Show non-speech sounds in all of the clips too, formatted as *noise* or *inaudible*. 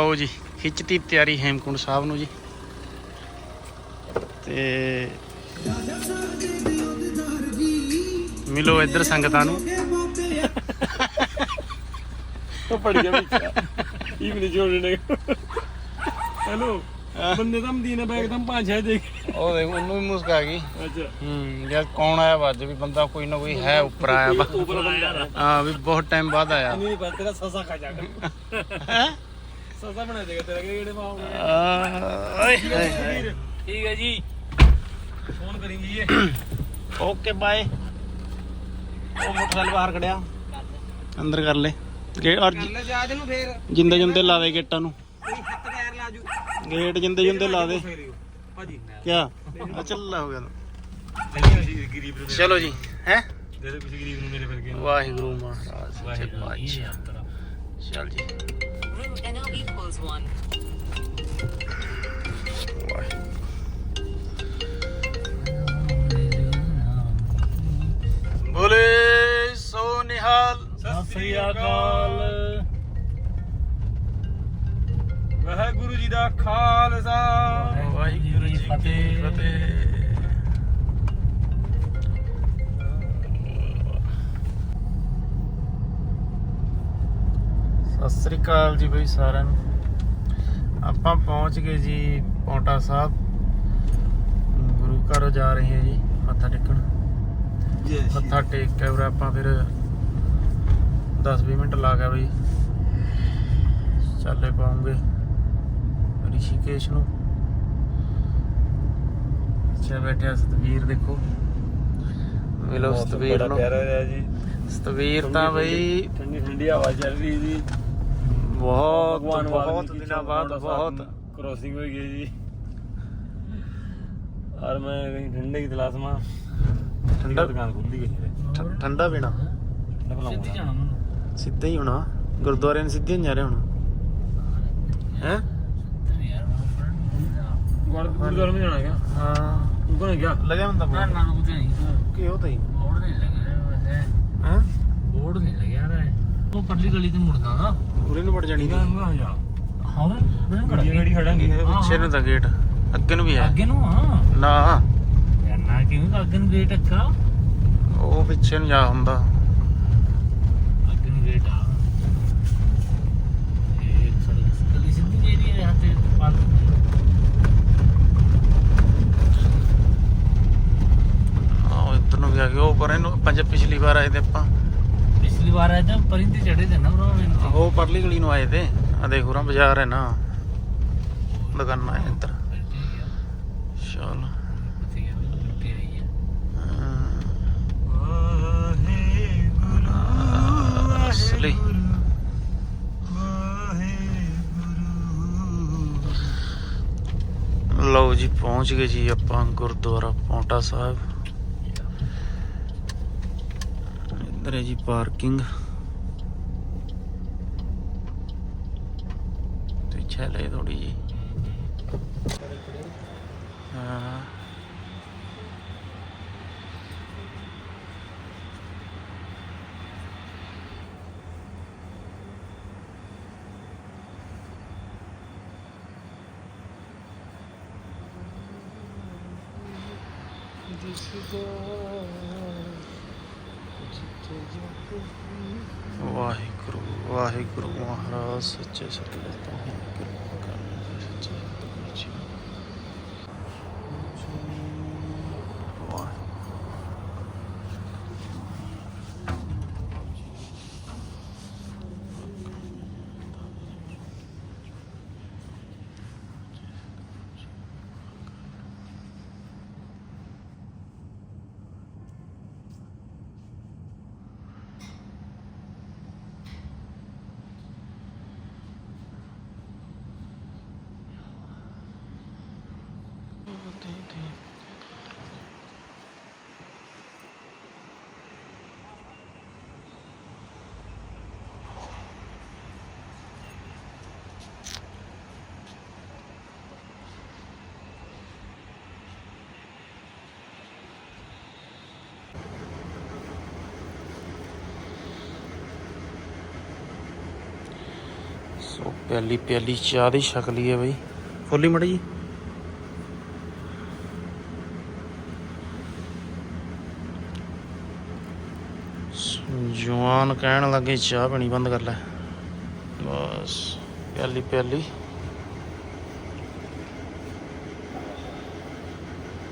ਲਓ ਜੀ ਖਿੱਚਤੀ ਤਿਆਰੀ ਹੇਮਕੁੰਡ ਸਾਹਿਬ ਨੂੰ ਜੀ। ਤੇ ਮਿਲੋ ਇੱਧਰ ਸੰਗਤਾਂ ਨੂੰ। ਉਹ ਪੜ ਗਿਆ ਵਿੱਚ ਇਹ ਵੀ ਨਹੀਂ ਜੋੜਨੇ ਹੈਲੋ ਬੰਦੇ ਦਾ ਮਦੀਨਾ ਬੈਗ ਤਾਂ ਪੰਜ ਛੇ ਦੇਖ ਉਹ ਦੇਖ ਉਹਨੂੰ ਵੀ ਮੁਸਕ ਆ ਗਈ। ਅੱਛਾ। ਹੂੰ ਯਾਰ ਕੌਣ ਆਇਆ ਵੱਜ ਵੀ? ਬੰਦਾ ਕੋਈ ਨਾ ਕੋਈ ਹੈ ਉੱਪਰ ਆਇਆ ਹਾਂ ਵੀ ਬਹੁਤ ਟਾਈਮ ਬਾਅਦ ਆਇਆ। ਨਹੀਂ ਪਤਾ ਤੇਰਾ ਸਸਾ ਖਾ ਜਾ ਹੈ? ਸਸਾ ਬਣਾ ਦੇਗਾ ਤੇਰਾ ਕਿਹੜੇ ਮਾਹੌਲ ਓਏ ਹਾਏ ਹਾਏ ਠੀਕ ਹੈ ਜੀ। ਫੋਨ ਕਰੀਂਗੀ ਇਹ। Okay bye. ਉਹ ਮੋਟਰਸਾਈਕਲ ਬਾਹਰ ਖੜਿਆ ਅੰਦਰ ਕਰ ਲੈ। ਗੇ ਔਰ ਲੈ ਜਾ ਨੂੰ ਫੇਰ। ਜਿੰਦੇ ਜਿੰਦੇ ਲਾ ਦੇ ਗੇਟਾਂ ਨੂੰ। ਕੋਈ ਹੱਥ ਪੈਰ ਲਾ ਜੂ। ਗੇਟ ਜਿੰਦੇ ਜਿੰਦੇ ਲਾ ਦੇ। ਭਾਜੀ। ਕਿਆ? ਆ ਚੱਲਾ ਹੋ ਗਿਆ ਚਲੋ ਜੀ ਹੈ? ਦੇ ਦੇ ਕਿਸੇ ਗਰੀਬ ਨੂੰ ਮੇਰੇ ਵਰਗੇ ਵਾਹਿਗੁਰੂ ਮਹਾਰਾਜ ਤੇਰਾ ਚੱਲ ਜੀ। Route NL equals one. ਬੋਲੇ ਸੋ ਨਿਹਾਲ ਸਤਿ ਸ੍ਰੀ ਅਕਾਲ ਵਾਹਿਗੁਰੂ ਜੀ ਦਾ ਖਾਲਸਾ ਵਾਹਿਗੁਰੂ ਜੀ ਕੀ ਫਤਿਹ ਸਤਿ ਸ੍ਰੀ ਅਕਾਲ ਜੀ ਬਈ ਸਾਰਿਆਂ ਨੂੰ। ਆਪਾਂ ਪਹੁੰਚ ਗਏ ਜੀ ਪੌਂਟਾ ਸਾਹਿਬ। ਗੁਰੂ ਘਰ ਜਾ ਰਹੇ ਹਾਂ ਜੀ ਮੱਥਾ ਟੇਕਣ। ਮੱਥਾ ਟੇਕ ਕੇ ਉਰੇ ਆਪਾਂ ਫਿਰ 10-20 ਮਿੰਟ ਲਾ ਗਿਆ ਬਈ ਚੱਲੇ ਪਾਉਂਗੇ ਰਿਸ਼ੀਕੇਸ਼ ਨੂੰ। ਅੱਛਾ ਬੈਠਿਆ ਸਤਵੀਰ ਦੇਖੋ। ਮਿਲੋ ਸਤਵੀਰ ਨੂੰ। ਪਿਆਰਾ ਰਿਹਾ ਜੀ। ਸਤਵੀਰ ਤਾਂ ਬਈ ਠੰਡੀ ਠੰਡੀ ਹਵਾ ਚੱਲ ਰਹੀ ਜੀ ਬਹੁਤ ਬਹੁਤ ਦਿਨਾਂ ਬਾਅਦ ਬਹੁਤ ਕ੍ਰੋਸਿੰਗ ਹੋ ਗਈ ਜੀ और मैं कहीं ठंडे की तलाश में ਠੰਡਾ ठंडा दुकान खुल दी गई है ਠ- ਠੰਡਾ ਪੀਣਾ सिद्धि जाना ਸਿੱਧਾ ਹੀ ਹੋਣਾ ਗੁਰਦੁਆਰੇ ਨੂੰ ਸਿੱਧੇ ਹੀ ਜਾ ਰਹੇ ਹੁਣ ਹੈ गुरुद्वारे में जाना क्या ਹਾਂ उनको क्या ਲੱਗਿਆ ਹੁੰਦਾ ਨਾ ਨਾ ਕੁਝ ਨਹੀਂ ਕੀ ਹੋ ਤਈ ਬੋਰਡ ਨਹੀਂ ਲੱਗਿਆ ਵੈਸੇ ਹੈ ਬੋਰਡ ਨਹੀਂ ਲੱਗਿਆ ਰੇ ਉਹ ਪਰਲੀ ਗਲੀ ਤੇ ਮੁੜਦਾ ਨਾ ਉਰੇ ਨੂੰ ਵੜ ਜਾਣੀ ਸੀ। ਜਾ। ਹਾਂ ਮੈਂ ਗੱਡੀ ਗੱਡੀ ਖੜਾਂਗੇ। ਪਿੱਛੇ ਨੂੰ ਤਾਂ ਗੇਟ ਅੱਗੇ ਨੂੰ ਵੀ ਹੈ। ਅੱਗੇ ਨੂੰ ਹਾਂ। ਨਾ। ਯਾਰ ਨਾ ਕਿਉਂ ਅੱਗੇ ਨੂੰ ਗੇਟ ਅੱਛਾ ਉਹ ਪਿੱਛੇ ਨੂੰ ਜਾ ਹੁੰਦਾ। ਅੱਗੇ ਨੂੰ ਗੇਟ ਆ। ਆ ਗਏ। ਉਹ ਪਰ ਇਹਨੂੰ ਪੰਜ ਪਿਛਲੀ ਵਾਰ ਆਏ ਤੇ ਆਪਾਂ। ਪਿਛਲੀ ਵਾਰ ਤਾਂ ਪਰਿੰਦੇ ਚੜੇ ਤੇ ਨਾ ਬਰੋ ਮੈਨੂੰ ਉਹ ਪਰਲੀ ਗਲੀ ਨੂੰ ਆਏ ਤੇ। ਆ ਦੇਖ ਉਰਾਂ ਬਾਜ਼ਾਰ ਹੈ ਨਾ। ਦੁਕਾਨਾਂ ਹੈ ਇੱਧਰ। ਚਲ। ਅਸਲੀ ਲਓ ਜੀ, ਪਹੁੰਚ ਗਏ ਜੀ ਆਪਾਂ ਗੁਰਦੁਆਰਾ ਪੌਂਟਾ ਸਾਹਿਬ। ਇੱਧਰ ਹੈ ਜੀ ਪਾਰਕਿੰਗ। ਤੇ ਚੱਲੇ ਥੋੜੀ ਜੀ। ਹਾਂ। ਵਾਹਿਗੁਰੂ ਵਾਹਿਗੁਰੂ ਮਹਾਰਾਜ ਸੱਚੇ ਸਤਿਗੁਰ ਸੋ ਪਿਆਲੀ ਪਿਆਲੀ ਚਾਹ ਦੀ ਛਕ ਲਈ ਹੈ ਬਈ। ਖੋਲੀ ਮੜੀ ਜੀ। ਜਵਾਨ ਕਹਿਣ ਲੱਗੇ ਚਾਹ ਪੀਣੀ ਬੰਦ ਕਰ ਲੈ। ਬਸ ਪਿਆਲੀ ਪਿਆਲੀ।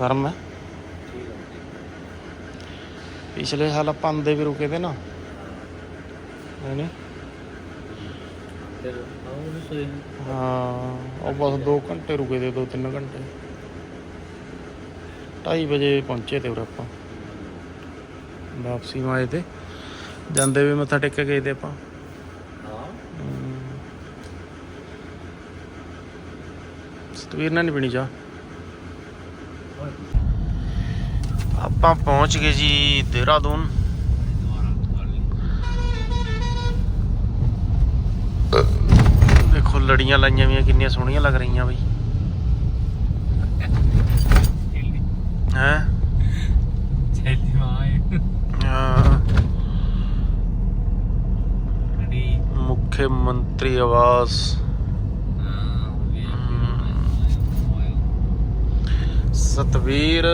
ਗਰਮ ਹੈ? ਪਿਛਲੇ ਸਾਲ ਆਪਾਂ ਵੀ ਰੁਕੇ ਤੇ ਨਾ। ਨਹੀਂ ਨਹੀਂ ਫਿਰ ਆਉਂ ਵੀ ਸੋਏ ਹਾਂ ਉਹ ਬਸ 2 ਘੰਟੇ ਰੁਕੇ ਤੇ 2-3 ਘੰਟੇ। 2:30 ਵਜੇ ਪਹੁੰਚੇ ਤੇ ਉਰੇ ਆਪਾਂ। ਵਾਪਸੀ ਨੂੰ ਆਏ ਤੇ। ਜਾਂਦੇ ਵੀ ਮੱਥਾ ਟੇਕ ਕੇ ਗਏ ਤੇ ਆਪਾਂ। ਹਾਂ। ਸਤਵੀਰ ਨਾਲ ਨਹੀਂ ਪੀਣੀ ਚਾਹ? ਆਪਾਂ ਪਹੁੰਚ ਗਏ ਜੀ ਦੇਹਰਾਦੂਨ ਦੇਖੋ ਲੜੀਆਂ ਲਾਈਆਂ ਵੀਆਂ ਕਿੰਨੀਆਂ ਸੋਹਣੀਆਂ ਲੱਗ ਰਹੀਆਂ ਬਈ। ਹੈ? ਛੇਤੀ ਮਾਏ ਮੁੱਖ ਮੰਤਰੀ ਆਵਾਸ। ਸਤਵੀਰ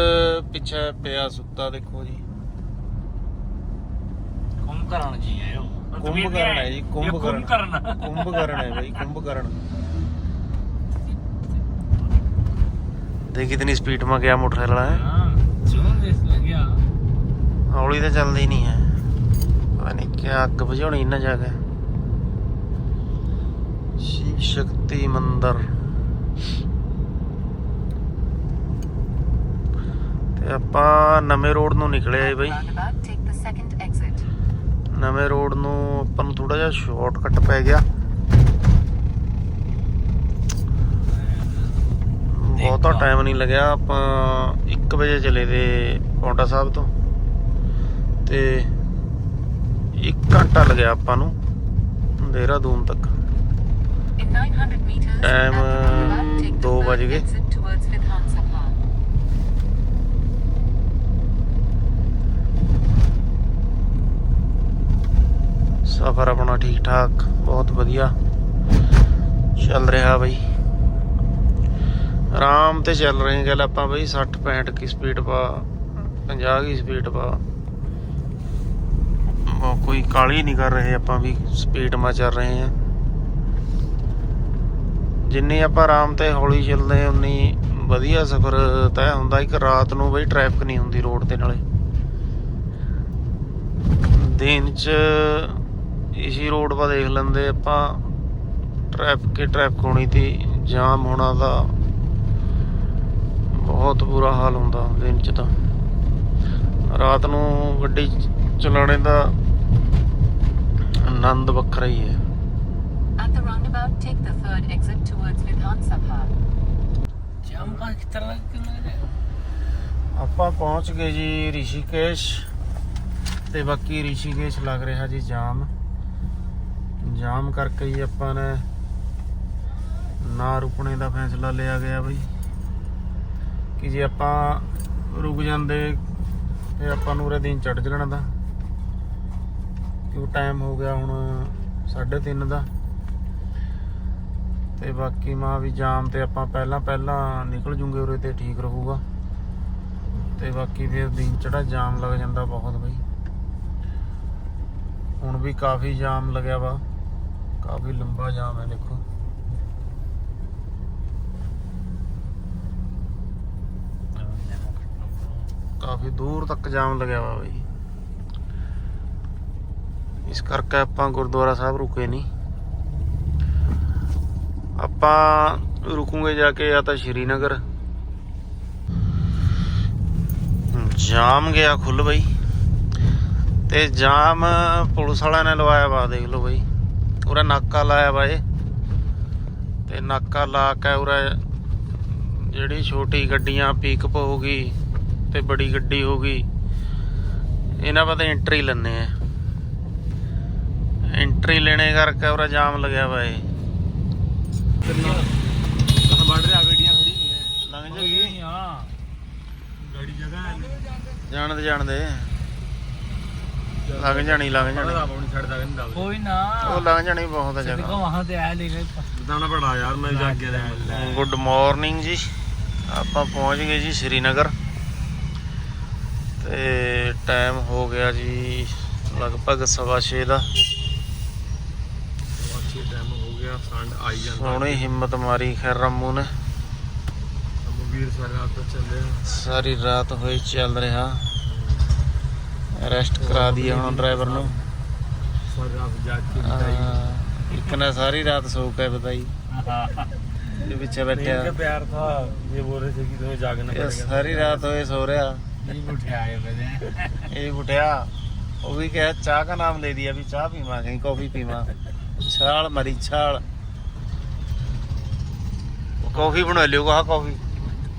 ਪਿੱਛੇ ਪਿਆ ਸੁੱਤਾ ਦੇਖੋ ਜੀ। ਕੁੰਭਕਰਨ ਜੀ ਆਇਓ ਕੁੰਭਕਰਨ ਹੈ ਜੀ, ਕੁੰਭਕਰਨ। ਕੁੰਭਕਰਨ ਹੈ ਬਈ ਕੁੰਭਕਰਨ ਦੇਖ ਕਿਤਨੀ ਸਪੀਡ ਮਾ ਗਿਆ ਮੋਟਰਸਾਈਕਲ ਵਾਲਾ ਹੈ ਦੇਸ ਲੱਗਿਆ ਹੌਲੀ ਤਾਂ ਚੱਲਦੀ ਨਹੀਂ ਹੈ। ਪਤਾ ਨਹੀਂ ਕਿਆ ਅੱਗ ਬੁਝਾਉਣੀ ਇਹਨਾਂ ਜਾ ਕੇ। ਸ਼ਿਵ ਸ਼ਕਤੀ ਮੰਦਰ। ਤੇ ਆਪਾਂ ਨਵੇਂ ਰੋਡ ਨੂੰ ਨਿਕਲੇ ਆਏ ਬਈ Roundabout, take the second exit. ਨਵੇਂ ਰੋਡ ਨੂੰ ਆਪਾਂ ਨੂੰ ਥੋੜਾ ਜਿਹਾ ਸ਼ਾਰਟਕਟ ਪੈ ਗਿਆ। ਬਹੁਤਾ ਟਾਈਮ ਨਹੀਂ ਲੱਗਿਆ ਆਪਾਂ 1 ਵਜੇ ਚਲੇ ਤੇ ਪੌਂਟਾ ਸਾਹਿਬ ਤੋਂ। ਤੇ 1 ਘੰਟਾ ਲੱਗਿਆ ਆਪਾਂ ਨੂੰ ਦੇਹਰਾਦੂਨ ਤੱਕ। In 900 meters, Time, at the roundabout, take the ਦੋ third ਵੱਜ ਗਏ। exit towards Vidhan Sabha. ਸਫ਼ਰ ਆਪਣਾ ਠੀਕ ਠਾਕ ਬਹੁਤ ਵਧੀਆ ਚੱਲ ਰਿਹਾ ਬਈ। ਆਰਾਮ ਤੇ ਚੱਲ ਰਹੇ ਗੱਲ ਆਪਾਂ ਬਈ 60 65 ਕੀ ਸਪੀਡ ਪਾ 50 ਕੀ ਸਪੀਡ ਪਾ। ਕੋਈ ਕਾਲੀ ਨਹੀਂ ਕਰ ਰਹੇ ਆਪਾਂ ਵੀ ਸਪੀਡ ਮਾ ਚੱਲ ਰਹੇ ਆ ਜਿੰਨੀ ਆਪਾਂ ਆਰਾਮ ਤੇ ਹੌਲੀ ਚੱਲਦੇ ਉਨੀ ਵਧੀਆ ਸਫ਼ਰ ਤੈਅ ਹੁੰਦਾ, ਇੱਕ ਰਾਤ ਨੂੰ ਬਈ ਟ੍ਰੈਫਿਕ ਨਹੀਂ ਹੁੰਦੀ ਰੋਡ ਤੇ ਨਾਲੇ। ਦਿਨ ਚ ਇਸੀ ਰੋਡ 'ਪਾ ਦੇਖ ਲੈਂਦੇ ਆਪਾਂ ਟ੍ਰੈਫਿਕ ਹੀ ਟ੍ਰੈਫਿਕ ਹੋਣੀ ਤੀ ਜਾਮ ਹੋਣਾ ਦਾ ਬਹੁਤ ਬੁਰਾ ਹਾਲ ਹੁੰਦਾ ਦਿਨ ਚ ਤਾਂ। ਰਾਤ ਨੂੰ ਗੱਡੀ ਚਲਾਉਣੇ ਦਾ ਆਨੰਦ ਵੱਖਰਾ ਹੀ ਹੈ। At the roundabout, take the third exit towards Vidhan Sabha. ਜਾਮ ਪਾ ਕਿਸ ਤਰ੍ਹਾਂ ਲੱਗ ਰਿਹਾ ਆਪਾਂ ਪਹੁੰਚ ਗਏ ਜੀ ਰਿਸ਼ੀਕੇਸ਼ ਤੇ ਬਾਕੀ ਰਿਸ਼ੀਕੇਸ਼ ਲੱਗ ਰਿਹਾ ਜੀ ਜਾਮ। ਜਾਮ ਕਰਕੇ ਹੀ ਆਪਾਂ ਨੇ ਨਾ ਰੁਕਣੇ ਦਾ ਫੈਸਲਾ ਲਿਆ ਗਿਆ ਬਈ। ਕਿ ਜੇ ਆਪਾਂ ਰੁਕ ਜਾਂਦੇ ਤੇ ਆਪਾਂ ਨੂੰ ਉਰੇ ਦਿਨ ਚੜ ਜਾਣਾ ਦਾ ਕਿਉਂ ਟਾਈਮ ਹੋ ਗਿਆ ਹੁਣ 3:30 ਦਾ। ਤੇ ਬਾਕੀ ਮਾਂ ਵੀ ਜਾਮ ਤੇ ਆਪਾਂ ਪਹਿਲਾਂ ਪਹਿਲਾਂ ਨਿਕਲ ਜੂਗੇ ਉਰੇ ਤੇ ਠੀਕ ਰਹੂਗਾ। ਤੇ ਬਾਕੀ ਫਿਰ ਦਿਨ ਚੜਾ ਜਾਮ ਲੱਗ ਜਾਂਦਾ ਬਹੁਤ ਬਈ। ਹੁਣ ਵੀ ਕਾਫੀ ਜਾਮ ਲੱਗਿਆ ਵਾ। ਕਾਫੀ ਲੰਬਾ ਜਾਮ ਹੈ, ਦੇਖੋ। ਕਾਫੀ ਦੂਰ ਤੱਕ ਜਾਮ ਲੱਗਿਆ ਵਾ ਬਈ। ਇਸ ਕਰਕੇ ਆਪਾਂ ਗੁਰਦੁਆਰਾ ਸਾਹਿਬ ਰੁਕੇ ਨਹੀਂ ਆਪਾਂ ਰੁਕੂਗੇ ਜਾ ਕੇ ਜਾਂ ਤਾਂ ਸ਼੍ਰੀਨਗਰ। ਜਾਮ ਗਿਆ ਖੁੱਲ ਬਈ। ਤੇ ਜਾਮ ਪੁਲਿਸ ਵਾਲਿਆਂ ਨੇ ਲਵਾਇਆ ਵਾ ਦੇਖ ਲਓ ਬਈ। ਉਰੇ ਨਾਕਾ ਲਾਇਆ ਵਾ ਇਹ। ਤੇ ਨਾਕਾ ਲਾ ਕੇ ਉਰੇ ਜਿਹੜੀ ਛੋਟੀ ਗੱਡੀਆਂ ਪਿਕਅਪ ਹੋ ਗਈ ਤੇ ਬੜੀ ਗੱਡੀ ਹੋ ਗਈ ਇਹਨਾਂ ਪਤਾ ਐਂਟਰੀ ਲੈਣੇ ਆ। ਐਂਟਰੀ ਲੈਣੇ ਕਰਕੇ ਉਰੇ ਜਾਮ ਲੱਗਿਆ ਵਾ ਇਹ। ਕਹਾਂ ਵੱਢ ਰਿਹਾ ਗੱਡੀਆਂ ਖੜੀ ਨਹੀਂ ਹੈ ਲੰਘ ਨਹੀਂ ਹਾਂ ਗਾੜੀ ਜਗ੍ਹਾ ਹੈ। ਨਹੀਂ ਜਾਣਦੇ ਜਾਣਦੇ ਲੰਘ ਜਾਣੀ ਲੰਘ ਜਾਣੀ। ਆਪਣੀ ਛੱਡ ਕੋਈ ਨਾ। ਉਹ ਲੰਘ ਜਾਣੀ ਬਹੁਤ ਦੇਖੋ ਵਹਾਂ ਤੇ ਆਇਆ ਲੈ ਗਏ ਦਾਣਾ ਪੜਾ ਯਾਰ ਮੈਂ ਜਾ ਕੇ ਰਿਹਾ ਗੁੱਡ ਮਾਰਨਿੰਗ ਜੀ। ਆਪਾਂ ਪਹੁੰਚ ਗਏ ਜੀ ਸ਼੍ਰੀਨਗਰ। ਤੇ ਟਾਈਮ ਹੋ ਗਿਆ ਜੀ ਲਗਭਗ 6:30 ਦਾ। ਅੱਛੀ ਟਾਈਮ ਹੋ ਗਿਆ ਸੰਡ ਆਈ ਜਾਂਦਾ। ਸੋਹਣੀ ਹਿੰਮਤ ਮਾਰੀ ਖੈਰ ਰਾਮੂ ਨੇ। ਅਬ ਵੀਰ ਸਾਰਾ ਆਪ ਚੱਲੇ ਸਾਰੀ ਰਾਤ ਹੋਈ ਚੱਲ ਰਿਹਾ। ਅਰੈਸਟ ਕਰਾ ਦਈਏ ਹੁਣ ਡਰਾਈਵਰ ਨੂੰ। ਇੱਕ ਨਾ ਸਾਰੀ ਰਾਤ ਸੋ ਕੇ ਬਤਾਈ। *laughs* ਜੇ ਪਿੱਛੇ ਬੈਠਿਆ। ਇਹ ਪਿਆਰ ਥਾ ਇਹ ਬੋਲ ਰਹੇ ਸੀ ਕਿ ਤੁਹਾਨੂੰ ਜਾਗਣਾ ਪੜੇਗਾ ਸਾਰੀ ਰਾਤ ਹੋਏ ਸੋ ਰਿਹਾ। ਇਹ ਉਠਿਆ ਆਏ *laughs* ਇਹ ਉਠਿਆ। ਉਹ ਵੀ ਕਹੇ ਚਾਹ ਦਾ ਨਾਮ ਲੈ ਦਿਆ ਵੀ ਚਾਹ ਪੀਵਾਂਗੇ ਕਾਫੀ ਪੀਵਾਂ। ਛਾਲ ਮਰੀ ਛਾਲ। ਕਾਫੀ ਬਣਾ ਲਿਓ ਕਾਫੀ।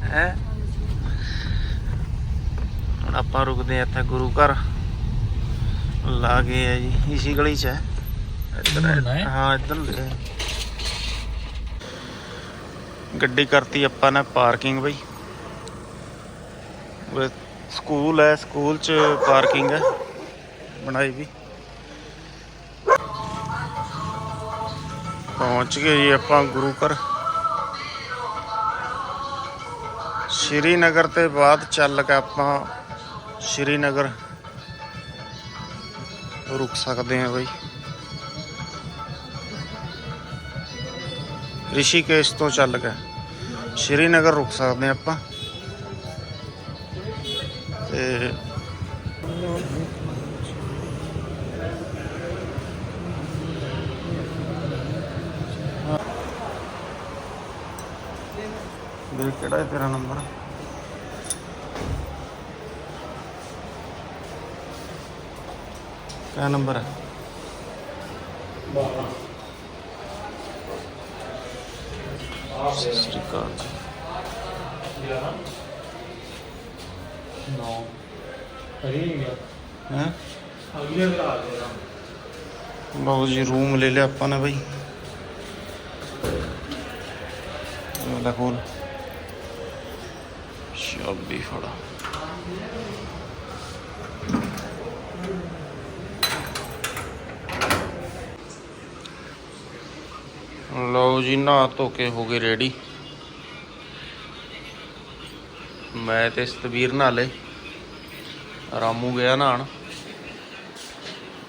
ਹੈ? ਹੁਣ ਆਪਾਂ ਰੁਕਦੇ ਆ ਇੱਥੇ ਗੁਰੂ ਘਰ। ਲਾਗੇ ਹੈ ਜੀ ਇਸੀ ਗਲੀ ਚ ਹੈ। ਇੱਧਰ ਹੈ। ਇੱਧਰ ਗੱਡੀ ਕਰਤੀ ਆਪਾਂ ਨੇ ਪਾਰਕਿੰਗ ਬਈ। ਉਹ ਸਕੂਲ ਹੈ ਸਕੂਲ ਚ ਪਾਰਕਿੰਗ ਹੈ। ਬਣਾਈ ਵੀ। ਪਹੁੰਚ ਗਏ ਜੀ ਆਪਾਂ ਗੁਰੂ ਘਰ। ਸ਼੍ਰੀਨਗਰ ਤੇ ਬਾਅਦ ਚੱਲ ਕੇ ਆਪਾਂ ਸ਼੍ਰੀਨਗਰ। ਰੁਕ ਸਕਦੇ ਹਾਂ ਬਈ। ਰਿਸ਼ੀਕੇਸ਼ ਤੋਂ ਚੱਲ ਕੇ। ਸ਼੍ਰੀਨਗਰ ਰੁਕ ਸਕਦੇ ਹਾਂ ਆਪਾਂ। ਤੇ ਦੇਖ ਕਿਹੜਾ ਹੈ ਤੇਰਾ ਨੰਬਰ? ਕਿਆ ਨੰਬਰ। ਹੈ ਸਤਿ ਸ੍ਰੀ ਅਕਾਲ 11 9 ਹਰੀ ਜੀ ਰੂਮ ਲੈ ਲਿਆ ਆਪਾਂ ਨੇ ਬਈ। ਲੈ ਖੋਲ। ਸ਼ਾਬੀ ਫੜਾ। ਲਓ ਜੀ, ਨਹਾ ਧੋ ਕੇ ਹੋ ਗਏ ਰੈਡੀ ਮੈਂ ਤੇ ਸਤਵੀਰ ਨਹਾ ਨਾਲੇ ਰਾਮੂ ਗਿਆ ਨਹਾਣ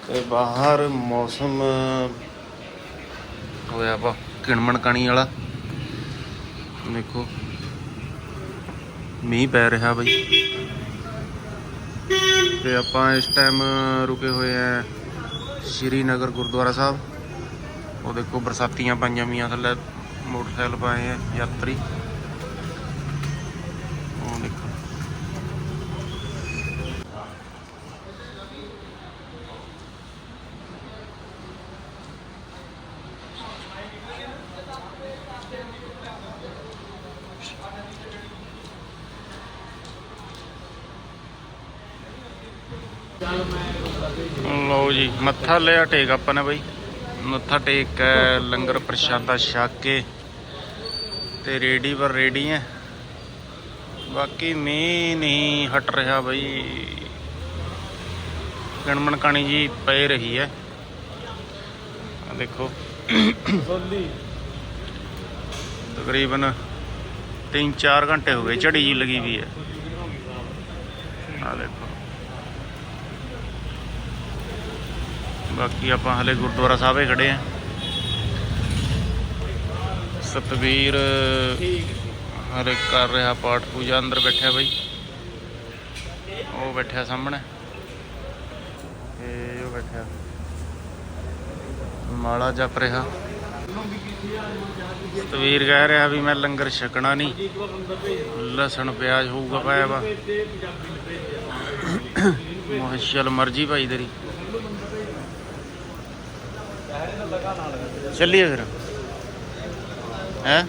ਤੇ ਬਾਹਰ ਮੌਸਮ ਹੋਇਆ ਵਾ ਕਿਣਮਣ ਕਣੀ ਵਾਲਾ। ਦੇਖੋ, ਮੀਂਹ ਪੈ ਰਿਹਾ ਬਈ। ਤੇ ਆਪਾਂ ਇਸ ਟਾਈਮ ਰੁਕੇ ਹੋਏ ਆ ਸ਼੍ਰੀਨਗਰ ਗੁਰਦੁਆਰਾ ਸਾਹਿਬ। ਉਹ ਦੇਖੋ ਬਰਸਾਤੀਆਂ ਪਾਈਆਂ ਮੀਆਂ ਥੱਲੇ, ਮੋਟਰਸਾਈਕਲ ਪਾਏ ਆ, ਯਾਤਰੀ। ਉਹ ਦੇਖੋ। ਲਓ ਜੀ, ਮੱਥਾ ਲਿਆ, ਟੇਕ ਆਪਾਂ ਨੇ ਬਈ। ਮੱਥਾ ਟੇਕ ਹੈ ਲੰਗਰ ਪ੍ਰਸ਼ਾਦਾ ਛਕ ਕੇ ਤੇ ਰੇੜੀ ਪਰ ਰੇੜੀ ਹੈ ਬਾਕੀ ਮੀ ਨਹੀਂ ਹਟ ਰਿਹਾ ਬਈ। ਗਣਮਣ ਕਾਣੀ ਜੀ ਪਏ ਰਹੀ ਹੈ ਆ ਦੇਖੋ। ਤਕਰੀਬਨ 3-4 ਘੰਟੇ ਹੋ ਗਏ ਝੜੀ ਜੀ ਲੱਗੀ ਵੀ ਹੈ ਆ ਦੇਖੋ। ਬਾਕੀ ਆਪਾਂ ਹਲੇ ਗੁਰਦੁਆਰਾ ਸਾਹਿਬੇ ਖੜੇ ਆ। ਸਤਵੀਰ ਹਲੇ ਕਰ ਰਿਹਾ ਪਾਠ ਪੂਜਾ, ਅੰਦਰ ਬੈਠਿਆ ਬਈ। ਉਹ ਬੈਠਿਆ ਸਾਹਮਣੇ। ਇਹ ਉਹ ਬੈਠਿਆ। ਮਾਲਾ ਜਪ ਰਿਹਾ। ਸਤਵੀਰ ਕਹਿ ਰਿਹਾ ਵੀ ਮੈਂ ਲੰਗਰ ਛਕਣਾ ਨਹੀਂ। ਲਸਣ, ਪਿਆਜ਼ ਹੋਊਗਾ, ਪਾਇਆ ਵਾ। ਮਾਸ਼ਾਅੱਲਾ ਮਰਜ਼ੀ ਭਾਈ ਤੇਰੀ। ਚੱਲੀਏ ਫਿਰ। ਹੈ?